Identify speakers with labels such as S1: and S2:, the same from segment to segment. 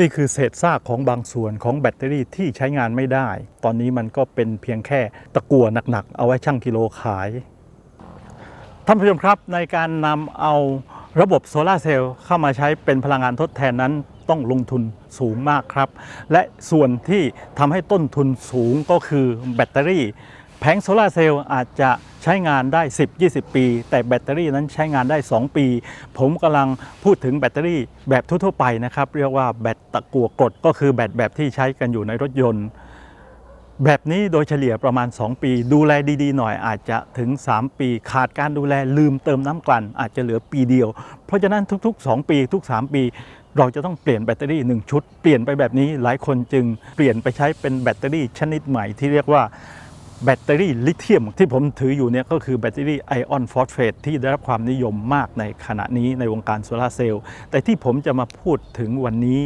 S1: นี่คือเศษซากของบางส่วนของแบตเตอรี่ที่ใช้งานไม่ได้ ตอนนี้มันก็เป็นเพียงแค่ตะกั่วหนักๆ เอาไว้ชั่งกิโลขาย ท่านผู้ชมครับในการนำเอาระบบโซลาร์เซลล์เข้ามาใช้เป็นพลังงานทดแทนนั้นต้องลงทุนสูงมากครับ และส่วนที่ทำให้ต้นทุนสูงก็คือแบตเตอรี่ แผงโซลาร์เซลล์อาจจะใช้งานได้ 10-20 ปี แต่แบตเตอรี่นั้นใช้งานได้ 2 ปี ผมกำลังพูดถึงแบตเตอรี่แบบทั่วๆไปนะครับ เรียกว่าแบตตะกั่วกดก็คือแบตแบบที่ใช้กันอยู่ในรถยนต์ แบบนี้โดยเฉลี่ยประมาณ 2 ปี ดูแลดีๆ หน่อยอาจจะถึง 3 ปี ขาดการดูแลลืมเติมน้ำกลั่นอาจจะเหลือปีเดียว เพราะฉะนั้นทุก ๆ 2 ปีทุก 3 ปีเราจะต้องเปลี่ยนแบตเตอรี่ 1 ชุด เปลี่ยนไปแบบนี้หลายคนจึงเปลี่ยนไปใช้เป็นแบตเตอรี่ชนิดใหม่ที่เรียกว่า แบตเตอรี่ลิเธียมที่ผมถืออยู่เนี่ยก็คือแบตเตอรี่ไอออนฟอสเฟตที่ได้รับความนิยมมากในขณะนี้ในวงการโซลาเซลล์แต่ที่ผมจะมาพูดถึงวันนี้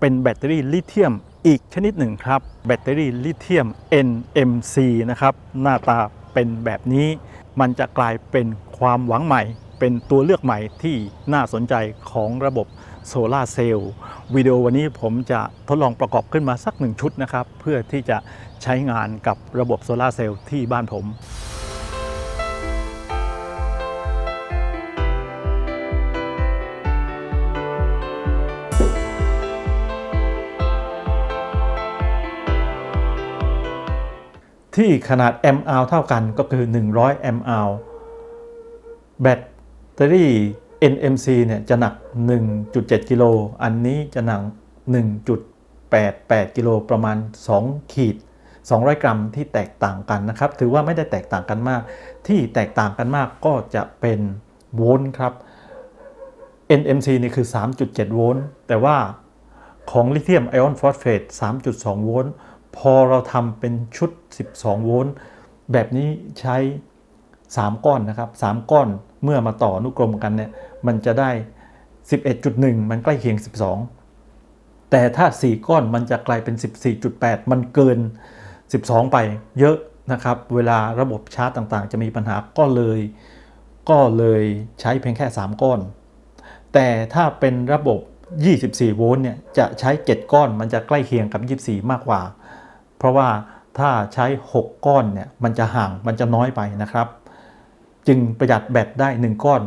S1: เป็นแบตเตอรี่ลิเธียมอีกชนิดหนึ่งครับ แบตเตอรี่ลิเธียม NMC นะครับหน้าตาเป็นแบบนี้มันจะกลายเป็นความหวังใหม่ เป็นตัวเลือกใหม่ที่น่าสนใจของระบบโซลาเซลล์ วิดีโอวันนี้ผมจะทดลองประกอบขึ้นมาสักหนึ่งชุดนะครับ เพื่อที่จะใช้งานกับระบบโซลาเซลล์ที่บ้านผมที่ขนาด mAh เท่ากันก็คือ 100 mAh แบตเตอรี่ NMC เนี่ยจะหนัก 1.7 กิโล อันนี้จะหนัก 1.88 กิโลประมาณ 2 ขีด 200 กรัมที่แตกต่างกันนะครับ ถือว่าไม่ได้แตกต่างกันมาก ที่แตกต่างกันมากก็จะเป็นโวลต์ครับ NMC นี่คือ 3.7 โวลต์ แต่ว่าของลิเธียมไอออนฟอสเฟต 3.2 โวลต์ พอเราทำเป็นชุด 12 โวลต์ แบบนี้ใช้ 3 ก้อนนะครับ 3 ก้อน เมื่อมาต่ออนุกรมกันเนี่ยมันจะได้ 11.1 มันใกล้เคียง 12 แต่ถ้า 4 ก้อนมันจะกลายเป็น 14.8 มันเกิน 12 ไปเยอะนะครับ เวลาระบบชาร์จต่างๆ จะมีปัญหาก็เลย ก็เลยใช้เพียงแค่ 3 ก้อน แต่ถ้าเป็นระบบ 24 โวลต์เนี่ยจะใช้ 7 ก้อนมันจะใกล้เคียงกับ 24 มากกว่า เพราะว่าถ้าใช้ 6 ก้อนเนี่ยมันจะห่างมันจะน้อยไปนะครับ จึงประหยัดแบตได้ 1 ก้อน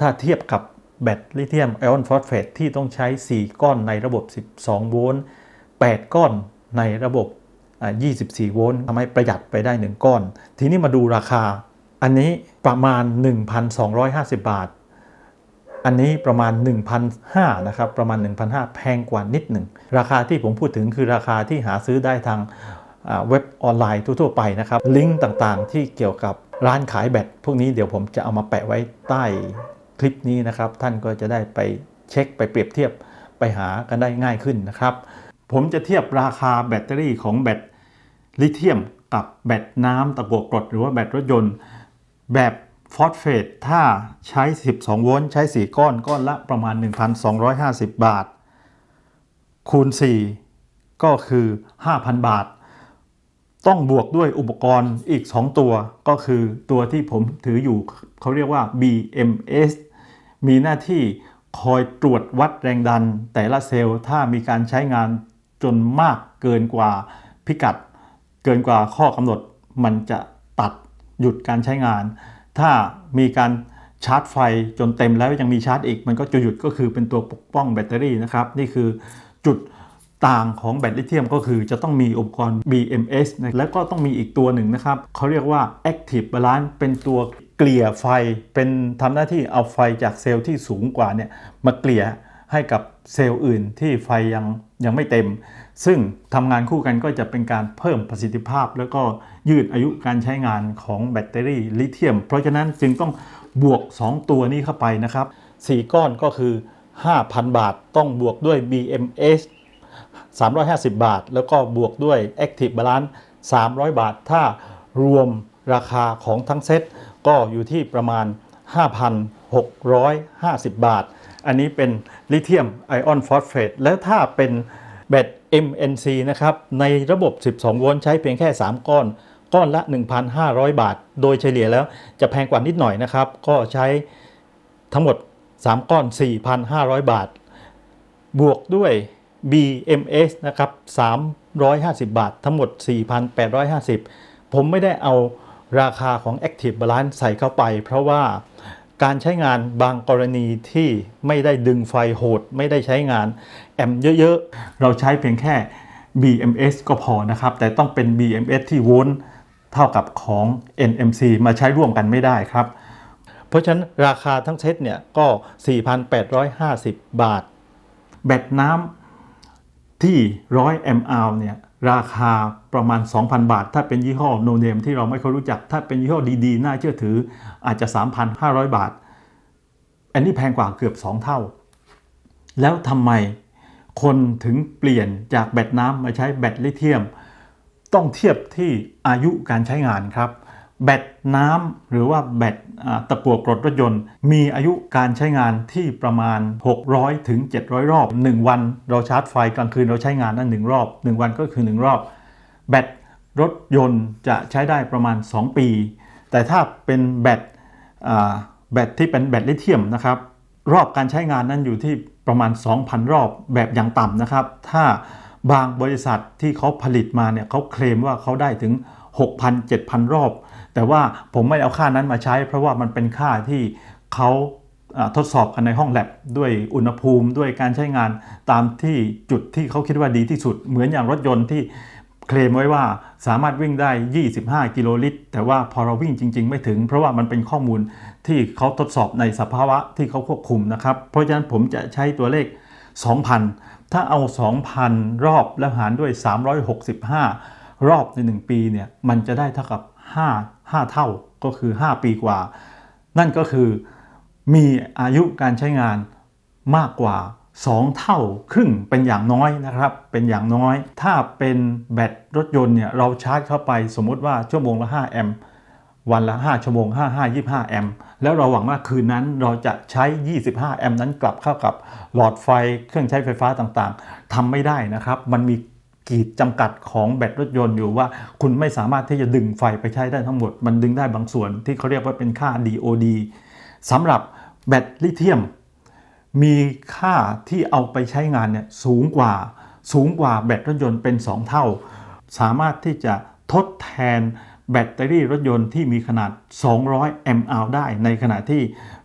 S1: ถ้าเทียบกับแบตลิเธียมไอออนฟอสเฟตที่ต้องใช้ 4 ก้อนในระบบ 12 โวลต์ 8 ก้อนในระบบอ่า24 โวลต์ทำให้ประหยัดไปได้ 1 ก้อน ทีนี้มาดูราคา อันนี้ประมาณ 1,250 บาท อันนี้ประมาณ 1,500นะครับ ประมาณ 1,500 แพงกว่านิดหนึ่ง ราคาที่ผมพูดถึงคือราคาที่หาซื้อได้ทาง เว็บออนไลน์ทั่วๆไปนะครับ ลิงก์ต่างๆ ที่เกี่ยวกับร้านขายแบตพวกนี้เดี๋ยวผมจะเอามาแปะไว้ใต้คลิปนี้นะครับ ท่านก็จะได้ไปเช็คไปเปรียบเทียบไปหากันได้ง่ายขึ้นนะครับ ผมจะเทียบราคาแบตเตอรี่ของแบตลิเธียมกับแบตน้ำตะกั่วกรดหรือว่าแบตรถยนต์ แบบฟอสเฟตถ้าใช้ 12 โวลต์ใช้ 4 ก้อนก้อนละประมาณ 1,250 บาท คูณ 4 ก็คือ 5,000 บาท ต้องบวกด้วยอุปกรณ์อีก 2 ตัว ก็คือตัวที่ผมถืออยู่เขาเรียกว่า BMS มีหน้าที่คอยตรวจวัดแรงดัน แต่ละเซลล์ถ้ามีการใช้งานจนมากเกินกว่าพิกัด เกินกว่าข้อกำหนดมันจะตัดหยุดการใช้งาน ถ้ามีการชาร์จไฟจนเต็มแล้วยังมีชาร์จอีก มันก็จะหยุดก็คือเป็นตัวปกป้องแบตเตอรี่นะครับ นี่คือจุด ต่างของแบตลิเธียมก็คือจะต้องมีอุปกรณ์ BMS นะแล้วก็ต้องมีอีกตัวหนึ่งนะครับเขาเรียกว่า Active Balance เป็นตัวเกลี่ยไฟเป็นทำหน้าที่เอาไฟจากเซลล์ที่สูงกว่าเนี่ยมาเกลี่ยให้กับเซลล์อื่นที่ไฟยังยังไม่เต็ม ซึ่งทำงานคู่กันก็จะเป็นการเพิ่มประสิทธิภาพ แล้วก็ยืดอายุการใช้งานของแบตเตอรี่ลิเธียม เพราะฉะนั้นจึงต้องบวก 2 ตัวนี้เข้าไปนะครับ 4 ก้อนก็คือ 5,000 บาทต้องบวกด้วย BMS 350 บาท แล้วก็บวกด้วย Active Balance 300 บาท ถ้ารวมราคาของทั้งเซ็ตก็อยู่ที่ประมาณ 5,650 บาท อันนี้เป็นลิเธียมไอออนฟอสเฟตแล้วถ้าเป็นแบต MNC นะครับ ในระบบ 12 โวลต์ใช้เพียงแค่ 3 ก้อน ก้อนละ 1,500 บาท โดยเฉลี่ยแล้วจะแพงกว่านิดหน่อยนะครับ ก็ใช้ทั้งหมด 3 ก้อน 4,500 บาท บวกด้วย BMS นะครับ 350 บาท ทั้งหมด 4,850 ผมไม่ได้เอาราคาของ Active Balance ใส่เข้าไป เพราะว่าการใช้งานบางกรณีที่ไม่ได้ดึงไฟโหด ไม่ได้ใช้งานแอมป์เยอะๆ เราใช้เพียงแค่ BMS ก็พอนะครับ แต่ต้องเป็น BMS ที่โวลต์เท่ากับของ NMC มาใช้ร่วมกันไม่ได้ครับ เพราะฉะนั้นราคาทั้งเซตเนี่ยก็ 4,850 บาท แบตน้ำ ที่ 100 mAh เนี่ยราคาประมาณ 2,000 บาท ถ้าเป็นยี่ห้อโนเนมที่เราไม่ค่อยรู้จัก ถ้าเป็นยี่ห้อดีๆ น่าเชื่อถืออาจจะ 3,500 บาท อันนี้แพงกว่าเกือบ 2 เท่า แล้วทำไมคนถึงเปลี่ยนจากแบตน้ำมาใช้แบตลิเธียม ต้องเทียบที่อายุการใช้งานครับ แบตน้ำหรือว่าแบตตะกั่วกรดรถยนต์ มีอายุการใช้งานที่ประมาณ 600ถึง700 รอบ 1 วันเราชาร์จไฟกลางคืนเราใช้งานนั้น1รอบ 1 วันก็คือ 1 รอบ แบตรถยนต์จะใช้ได้ประมาณ 2 ปี แต่ถ้าเป็นแบตแบตที่เป็นแบตลิเธียมนะครับ รอบการใช้งานนั้นอยู่ที่ประมาณ 2,000 รอบแบบอย่างต่ำนะครับ ถ้าบางบริษัทที่เขาผลิตมาเนี่ยเขาเคลมว่าเขาได้ถึง 6,000 7,000 รอบ แต่ว่าผมไม่เอาค่านั้นมาใช้ เพราะว่ามันเป็นค่าที่เขาทดสอบกันในห้องแลบด้วยอุณหภูมิด้วยการใช้งานตามที่จุดที่เขาคิดว่าดีที่สุด เหมือนอย่างรถยนต์ที่เคลมไว้ว่าสามารถวิ่งได้ 25 กิโลลิตร แต่ว่าพอเราวิ่งจริง ๆ ไม่ถึง เพราะว่ามันเป็นข้อมูลที่เขาทดสอบในสภาวะที่เขาควบคุมนะครับ เพราะฉะนั้นผมจะใช้ตัวเลข 2,000 ถ้าเอา 2,000 รอบแล้วหารด้วย 365 รอบใน 1 ปีเนี่ยมันจะได้เท่ากับ 5 เท่าก็คือ 5 ปีกว่า นั่นก็คือมีอายุการใช้งานมากกว่า 2 เท่าครึ่งเป็นอย่างน้อยนะครับ เป็นอย่างน้อย ถ้าเป็นแบตรถยนต์เนี่ยเราชาร์จเข้าไปสมมติว่าชั่วโมงละ 5 แอมป์วันละ 5 ชั่วโมง 5 5 25 แอมป์แล้วเราหวังว่าคืนนั้นเราจะใช้ 25 แอมป์นั้นกลับเข้ากับหลอดไฟเครื่องใช้ไฟฟ้าต่างๆทำไม่ได้นะครับ มันมี ขีดจำกัดของแบตรถยนต์อยู่ว่า คุณไม่สามารถที่จะดึงไฟไปใช้ได้ทั้งหมด มันดึงได้บางส่วนที่เขาเรียกว่าเป็นค่า DOD สำหรับแบตลิเธียม มีค่าที่เอาไปใช้งานเนี่ยสูงกว่าสูงกว่าแบตรถยนต์เป็น 2 เท่า สามารถที่จะทดแทนแบตเตอรี่รถยนต์ที่มีขนาด 200 mAh ได้ ในขณะที่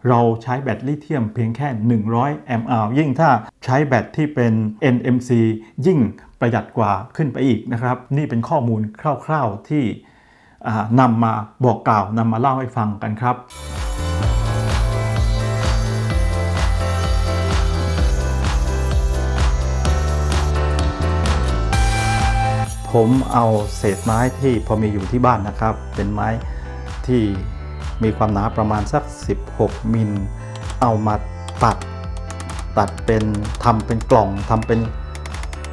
S1: เราใช้แบตลิเธียมเพียงแค่ 100 mAh ยิ่งถ้าใช้แบตที่เป็น NMC ยิ่ง ประหยัดกว่าขึ้นไปอีกนะครับ นี่เป็นข้อมูลคร่าวๆที่นำมาบอกกล่าวนำมาเล่าให้ฟังกันครับผมเอาเศษไม้ที่พอมีอยู่ที่บ้านนะครับ เป็นไม้ที่มีความหนาประมาณสัก 16 มิล เอามาตัด ตัดเป็นทำเป็นกล่องทำเป็น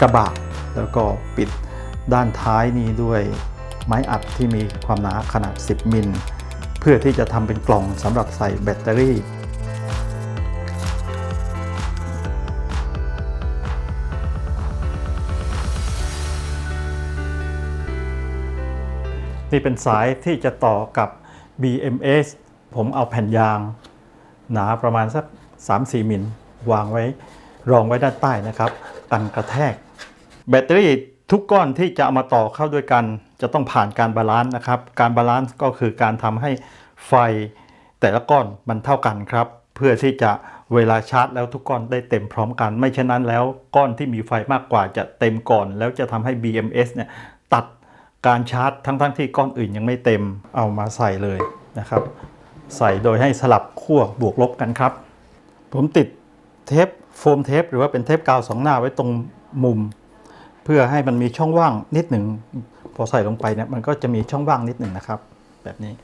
S1: กระบะ แล้วก็ปิดด้านท้ายนี้ด้วยไม้อัดที่มีความหนาขนาด 10 มิล เพื่อที่จะทำเป็นกล่องสำหรับใส่แบตเตอรี่ นี่เป็นสายที่จะต่อกับ BMS ผมเอาแผ่นยาง หนาประมาณสัก 3-4 มิลวางไว้รองไว้ด้านใต้นะครับ กันกระแทก แบตเตอรี่ทุกก้อนที่จะเอามาต่อเข้าด้วยกัน จะต้องผ่านการบาลานซ์นะครับ การบาลานซ์ก็คือการทำให้ไฟแต่ละก้อนมันเท่ากันครับ เพื่อที่จะเวลาชาร์จแล้วทุกก้อนได้เต็มพร้อมกัน ไม่เช่นนั้นแล้วก้อนที่มีไฟมากกว่าจะเต็มก่อน แล้วจะทำให้ BMS เนี่ยตัดการชาร์จทั้งๆทที่ก้อนอื่นยังไม่เต็มเอามาใส่เลยนะครับ ใส่โดยให้สลับขั้วบวกลบกันครับ ผมติดเทปโฟมเทปหรือว่าเป็นเทปกาวสองหน้าไว้ตรงมุม เพื่อให้มันมีช่องว่างนิดหนึ่งพอใส่ลงไปเนี่ยมันก็จะมีช่องว่างนิดหนึ่งนะครับ แบบนี้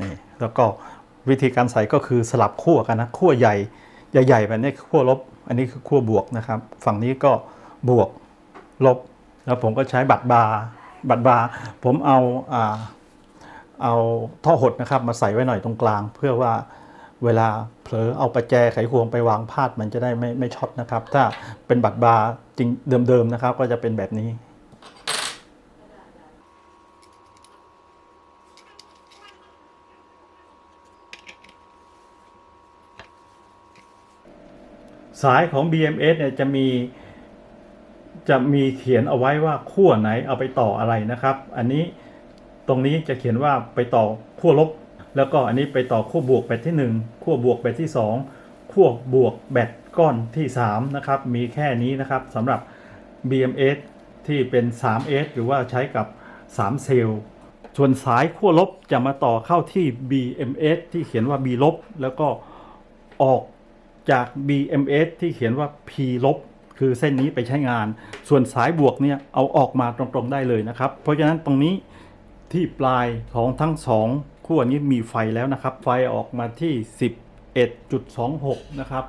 S1: นี่แล้วก็วิธีการใส่ก็คือสลับขั้วกันนะขั้วใหญ่ใหญ่ๆแบบนี้ขั้วลบ อันนี้คือขั้วบวกนะครับ ฝั่งนี้ก็บวกลบ แล้วผมก็ใช้บัตรบาร์บัตรบาร์ผมเอาอ่าเอาท่อหดนะครับ มาใส่ไว้หน่อยตรงกลาง เพื่อว่าเวลาเผลอเอาประแจไขควงไปวางพาดมันจะได้ไม่ไม่ช็อตนะครับ ถ้าเป็นบัตรบาร์ จริงเดิมๆนะครับ ก็จะเป็นแบบนี้ สายของ BMS เนี่ยจะมีจะมีเขียนเอาไว้ว่าขั้วไหนเอาไปต่ออะไรนะครับ อันนี้ตรงนี้จะเขียนว่าไปต่อขั้วลบ แล้วก็อันนี้ไปต่อขั้วบวกแบตที่ 1ขั้วบวกแบตที่ 2ขั้วบวกแบต ก้อนที่ 3 นะครับ มีแค่นี้นะครับสำหรับ BMS ที่เป็น 3S หรือว่าใช้กับ 3 เซลล์ ส่วนสายขั้วลบจะมาต่อเข้าที่ BMS ที่เขียนว่า B ลบแล้วก็ออกจาก BMS ที่เขียนว่า P ลบคือเส้นนี้ไปใช้งาน ส่วนสายบวกเนี่ยเอาออกมาตรงๆได้เลยนะครับ เพราะฉะนั้นตรงนี้ที่ปลายของทั้งสองขั้วนี้มีไฟแล้วนะครับ ไฟออกมาที่ 11.26 นะครับ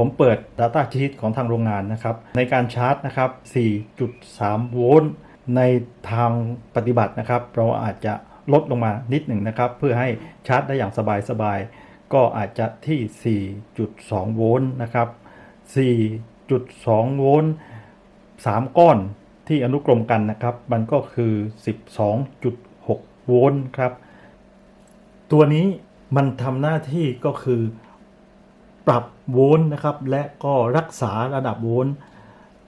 S1: ผมเปิด Data Sheet ของทางโรงงานนะครับ ในการชาร์จนะครับ 4.3 โวลต์ในทางปฏิบัตินะครับ เราอาจจะลดลงมานิดหนึ่งนะครับ เพื่อให้ชาร์จได้อย่างสบายๆ ก็อาจจะที่ 4.2 โวลต์นะครับ 4.2 โวลต์ 3 ก้อนที่อนุกรมกันนะครับ มันก็คือ 12.6 โวลต์ครับ ตัวนี้มันทำหน้าที่ก็คือ ปรับโวลต์นะครับ และก็รักษาระดับโวลต์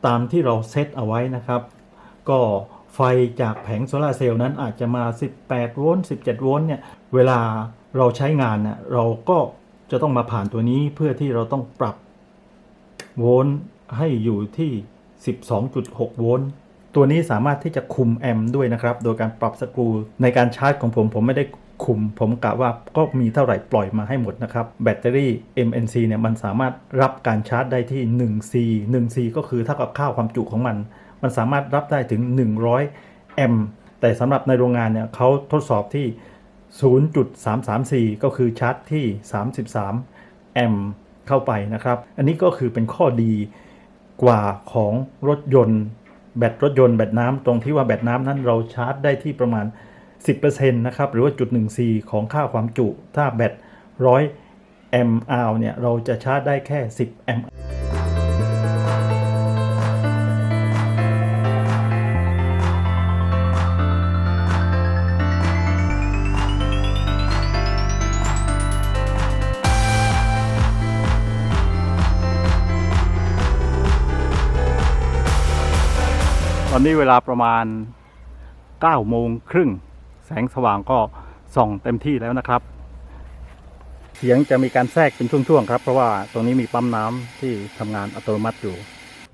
S1: ตามที่เราเซตเอาไว้นะครับ ก็ไฟจากแผงโซลาเซลล์นั้นอาจจะมา 18 โวลต์ 17 โวลต์เนี่ย เวลาเราใช้งานเนี่ยเราก็จะต้องมาผ่านตัวนี้เพื่อที่เราต้องปรับโวลต์ให้อยู่ที่ 12.6 โวลต์ ตัวนี้สามารถที่จะคุมแอมป์ด้วยนะครับ โดยการปรับสกรูในการชาร์จของผมผมไม่ได้ คุม ผมกะว่าก็มีเท่าไหร่ปล่อยมาให้หมดนะครับ แบตเตอรี่ MNC เนี่ยมันสามารถรับการชาร์จได้ที่ 1C 1C ก็คือเท่ากับค่าความจุของมัน มันสามารถรับได้ถึง 100 แอมป์แต่สำหรับในโรงงานเนี่ยเขาทดสอบที่ 0.334 ก็คือชาร์จที่ 33 แอมป์เข้าไปนะครับ อันนี้ก็คือเป็นข้อดีกว่าของรถยนต์ แบตรถยนต์แบตน้ำตรงที่ว่าแบตน้ำนั้นเราชาร์จได้ที่ประมาณ 10%นะครับ หรือว่าจุด1 4 ของค่าความจุ ถ้าแบต100 แอมป์อาวเนี่ย เราจะชาร์จได้แค่ 10 แอมป์ตอนนี้เวลาประมาณ9โมงครึ่ง แสงสว่างก็ส่องเต็มที่แล้วนะครับเสียงจะมีการแทรกเป็นช่วงๆครับ เพราะว่าตรงนี้มีปั๊มน้ำที่ทำงานอัตโนมัติอยู่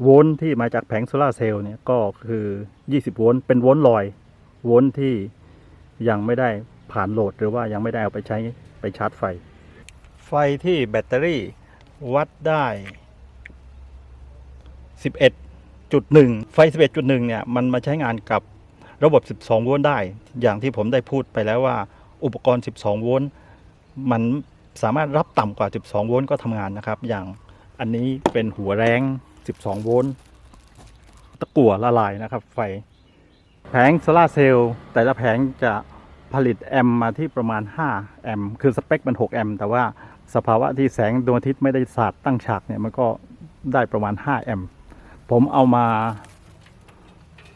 S1: โวลต์ที่มาจากแผงโซลาเซลล์เนี่ยก็คือ 20 โวลต์เป็นโวลต์ลอย โวลต์ที่ยังไม่ได้ผ่านโหลดหรือว่ายังไม่ได้เอาไปใช้ไปชาร์จไฟ ไฟที่แบตเตอรี่วัดได้ 11จุดหนึ่งไฟ 11.1 เนี่ย มันมาใช้งานกับ ระบบ 12 โวลต์ได้ อย่างที่ผมได้พูดไปแล้วว่า อุปกรณ์ 12 โวลต์มันสามารถรับต่ำกว่า 12 โวลต์ก็ทำงานนะครับ อย่างอันนี้เป็นหัวแรง 12 โวลต์ตะกั่วละลายนะครับ ไฟ แผงโซลาเซลล์แต่ละแผงจะผลิตแอมมาที่ประมาณ 5 แอมคือสเปคมัน 6 แอมแต่ว่าสภาวะที่แสงดวงอาทิตย์ไม่ได้สาดตั้งฉากเนี่ยมันก็ได้ประมาณ 5 แอมผมเอามา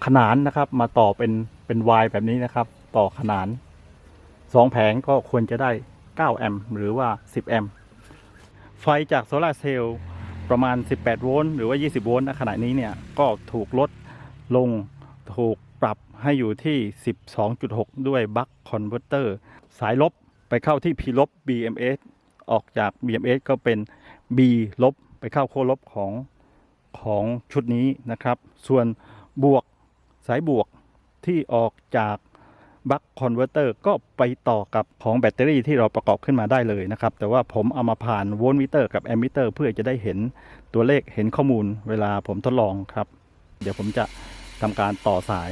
S1: ขนานนะครับ มาต่อเป็นเป็นวายแบบนี้นะครับ ต่อขนานสองแผงก็ควรจะได้ 9 แอมป์หรือว่า 10 แอมป์ไฟจากโซลาเซลล์ประมาณ 18 โวลต์หรือว่า 20 โวลต์ณขณะนี้เนี่ยก็ถูกลดลงถูกปรับให้อยู่ที่ 12.6 ด้วยบัคคอนเวอร์เตอร์สายลบไปเข้าที่ P ลบ BMS ออกจาก BMS ก็เป็น B ลบไปเข้าโคลบของของชุดนี้นะครับ ส่วนบวก สายบวกที่ออกจากบัคคอนเวอร์เตอร์ก็ไปต่อกับของแบตเตอรี่ที่เราประกอบขึ้นมาได้เลยนะครับ แต่ว่าผมเอามาผ่านโวลต์มิเตอร์กับแอมมิเตอร์เพื่อจะได้เห็นตัวเลขเห็นข้อมูลเวลาผมทดลองครับ เดี๋ยวผมจะทำการต่อสาย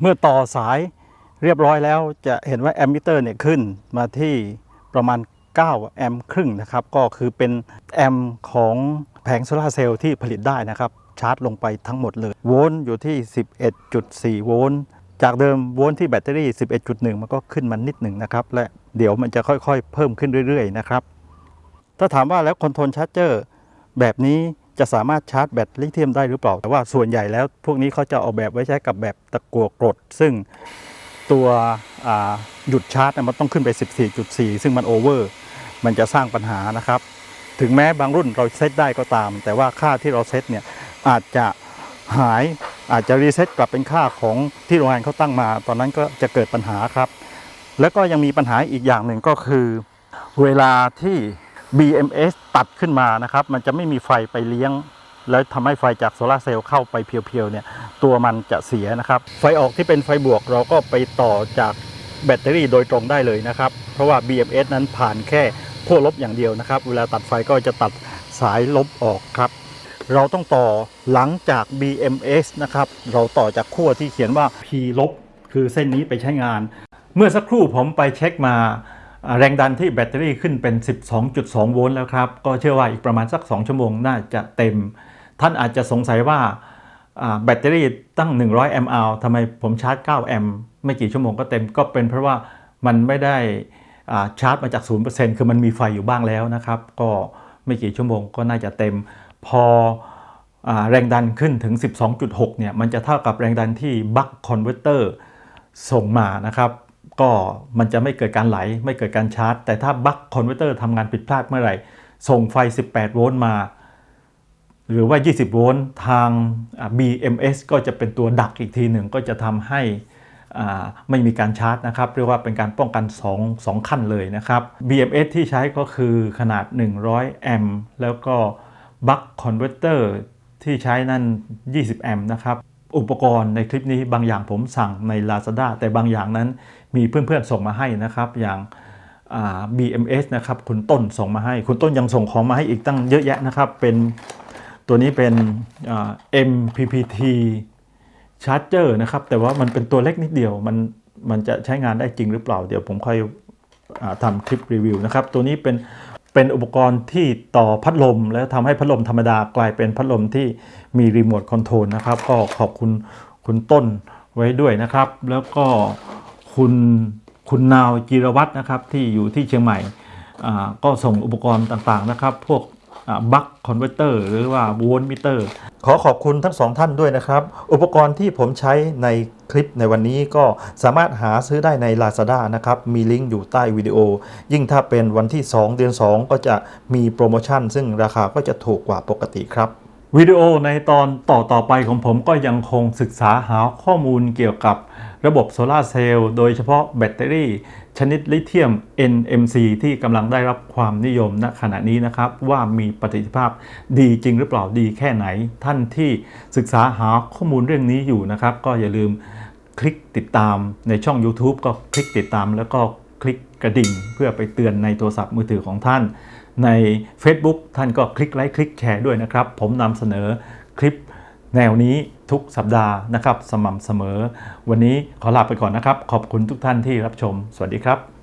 S1: เมื่อต่อสายเรียบร้อยแล้วจะเห็นว่าแอมมิเตอร์เนี่ยขึ้นมาที่ประมาณ 9 แอมป์ครึ่งนะครับ ก็คือเป็นแอมป์ของแผงโซลาเซลล์ที่ผลิตได้นะครับ ชาร์จลงไปทั้งหมดเลย โวลต์อยู่ที่ 11.4 โวลต์จากเดิมโวลต์ที่แบตเตอรี่ 11.1 มันก็ขึ้นมานิดหนึ่งนะครับ และเดี๋ยวมันจะค่อยๆ เพิ่มขึ้นเรื่อยๆ นะครับ ถ้าถามว่าแล้วคอนโทรลชาร์จเจอร์แบบนี้
S2: จะสามารถชาร์จแบตลิเธียมได้หรือเปล่า แต่ว่าส่วนใหญ่แล้ว พวกนี้เขาจะออกแบบไว้ใช้กับแบบตะกั่วกรด ซึ่งตัวหยุดชาร์จมันต้องขึ้นไป 14.4 ซึ่งมันโอเวอร์ มันจะสร้างปัญหานะครับ ถึงแม้บางรุ่นเราเซตได้ก็ตาม แต่ว่าค่าที่เราเซตเนี่ยอาจจะหายอาจจะรีเซ็ตกลับเป็นค่าของที่โรงงานเขาตั้งมา ตอนนั้นก็จะเกิดปัญหาครับ แล้วก็ยังมีปัญหาอีกอย่างหนึ่งก็คือ เวลาที่ BMS ตัดขึ้นมานะครับ มันจะไม่มีไฟไปเลี้ยง แล้วทำให้ไฟจากโซลาเซลล์เข้าไปเพียวๆเนี่ย ตัวมันจะเสียนะครับ ไฟออกที่เป็นไฟบวกเราก็ไปต่อจากแบตเตอรี่โดยตรงได้เลยนะครับ เพราะว่า BMS นั้นผ่านแค่ขั้วลบอย่างเดียวนะครับ เวลาตัดไฟก็จะตัดสายลบออกครับ เราต้องต่อหลังจาก BMS นะครับ เราต่อจากขั้วที่เขียนว่า P ลบคือเส้นนี้ไปใช้งาน เมื่อสักครู่ผมไปเช็คมา แรงดันที่แบตเตอรี่ขึ้นเป็น 12.2 โวลต์แล้วครับ ก็เชื่อว่าอีกประมาณสัก 2 ชั่วโมงน่าจะเต็ม ท่านอาจจะสงสัยว่าแบตเตอรี่ตั้ง 100 แอมป์อัลทำไมผมชาร์จ 9 แอมป์ไม่กี่ชั่วโมงก็เต็ม ก็เป็นเพราะว่ามันไม่ได้ชาร์จมาจาก 0%คือมันมีไฟอยู่บ้างแล้วนะครับ ก็ไม่กี่ชั่วโมงก็น่าจะเต็ม พออแรงดันขึ้นถึง 12.6 เนี่ย มันจะเท่ากับแรงดันที่บัคคอนเวอร์เตอร์ส่งมานะครับ ก็มันจะไม่เกิดการไหล ไม่เกิดการชาร์จ แต่ถ้าบัคคอนเวอร์เตอร์ทำงานผิดพลาดเมื่อไหร่ ส่งไฟ 18 โวลต์มา หรือว่า 20 โวลต์ทาง BMS ก็จะเป็นตัวดักอีกทีหนึ่งก็จะทำให้อ่าไม่มีการชาร์จนะครับ เรียกว่าเป็นการป้องกัน 2 2 ขั้นเลยนะครับ BMS ที่ใช้ก็คือขนาด 100 แอมป์แล้วก็ Buck Converter ที่ใช้นั่น 20 แอมป์นะครับ อุปกรณ์ในคลิปนี้บางอย่างผมสั่งใน Lazada แต่บางอย่างนั้นมีเพื่อนๆส่งมาให้นะครับอย่างอ่า BMS นะครับคุณต้นส่งมาให้ คุณต้นยังส่งของมาให้อีกตั้งเยอะแยะนะครับเป็นตัวนี้เป็นอ่า MPPT ชาร์จเจอร์นะครับแต่ว่ามันเป็นตัวเล็กนิดเดียวมันมันจะใช้งานได้จริงหรือเปล่า เดี๋ยวผมค่อยอทำคลิปรีวิวนะครับ ตัวนี้เป็น เป็นอุปกรณ์ที่ต่อพัดลม แล้วทำให้พัดลมธรรมดากลายเป็นพัดลมที่มีรีโมทคอนโทรลนะครับ ก็ขอบคุณคุณต้นไว้ด้วยนะครับ แล้วก็คุณคุณนาวจิรวัตรนะครับที่อยู่ที่เชียงใหม่ก็ส่งอุปกรณ์ต่างๆนะครับ พวก บัคคอนเวอร์เตอร์หรือว่าโวลต์มิเตอร์ ขอขอบคุณทั้งสองท่านด้วยนะครับ อุปกรณ์ที่ผมใช้ในคลิปในวันนี้ก็สามารถหาซื้อได้ใน Lazada นะครับ มีลิงก์อยู่ใต้วิดีโอ ยิ่งถ้าเป็นวันที่ 2 เดือน 2 ก็จะมีโปรโมชั่น ซึ่งราคาก็จะถูกกว่าปกติครับวิดีโอในตอนต่อต่อไปของผมก็ยังคงศึกษาหาข้อมูลเกี่ยวกับ ระบบโซลาเซลล์โดยเฉพาะแบตเตอรี่ ชนิดลิเธียม NMC ที่กำลังได้รับความนิยมณขณะนี้นะครับ ว่ามีประสิทธิภาพดีจริงหรือเปล่าดีแค่ไหน ท่านที่ศึกษาหาข้อมูลเรื่องนี้อยู่นะครับ ก็อย่าลืมคลิกติดตามในช่อง YouTube ก็คลิกติดตามแล้วก็คลิกกระดิ่ง เพื่อไปเตือนในโทรศัพท์มือถือของท่าน ใน Facebook ท่านก็คลิกไลค์คลิกแชร์ด้วยนะครับ ผมนำเสนอคลิปแนวนี้ ทุกสัปดาห์นะครับ สม่ำเสมอ วันนี้ขอลาไปก่อนนะครับ ขอบคุณทุกท่านที่รับชม สวัสดีครับ